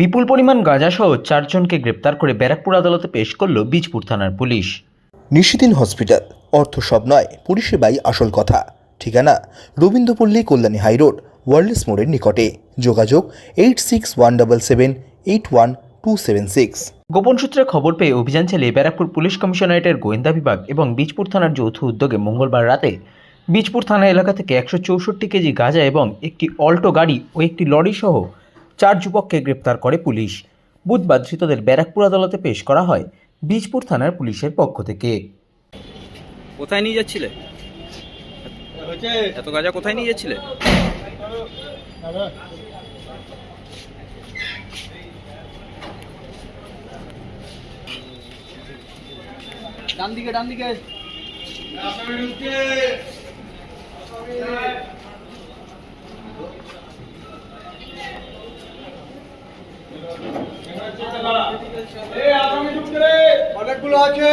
বিপুল পরিমাণ গাঁজাসহ চারজনকে গ্রেপ্তার করে ব্যারাকপুর আদালতে পেশ করল বীজপুর থানার পুলিশ। নিশিদিন হসপিটাল অর্থ সব নয় পরিষেবাই আসল কথা। ঠিকানা রবীন্দ্রপল্লী কল্যাণী হাইরোড ওয়ার্ল্ডস মোড়ের নিকটে। যোগাযোগ eight six one double seven eight one two seven six. গোপন সূত্রে খবর পেয়ে অভিযান চালিয়ে ব্যারাকপুর পুলিশ কমিশনারেটের গোয়েন্দা বিভাগ এবং বীজপুর থানার যৌথ উদ্যোগে মঙ্গলবার রাতে বীজপুর থানা এলাকা থেকে একশো চৌষট্টি কেজি গাঁজা এবং একটি অল্টো গাড়ি ও একটি লরি সহ চার যুবককে গ্রেপ্তার করে পুলিশ। বুধবার ধৃতদের ব্যারাকপুর আদালতে পেশ করা হয় বীজপুর থানার পুলিশের পক্ষ থেকে। কোথায় নিয়ে যাচ্ছিলে? এত গাঁজা কোথায় নিয়ে যাচ্ছিলে? ডান দিকে ডান দিকে অনেকগুলো আছে।